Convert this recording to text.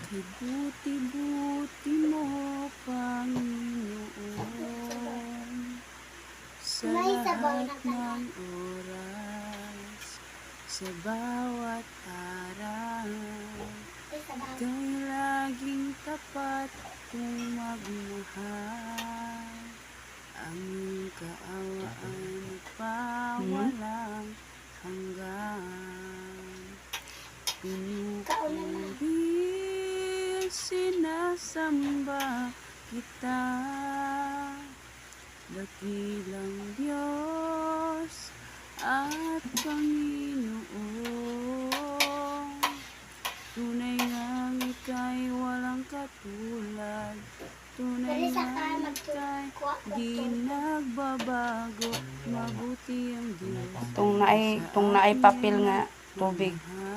Kay buti-buti mo, Panginoon, sa lahat ng oras, sa bawat araw. Ika'y laging tapat kung magmahal. Ang iyong kaawaan pawalang hanggan. Pinupuri, sinasamba kita. Dakilang Diyos at Panginoon. Tunay ngang ika'y walang katulad. Tunay ngang ika'y di nagbabago. Mabuti ang Diyos. Tung naay, tung naay papel nga tubig. Mahal.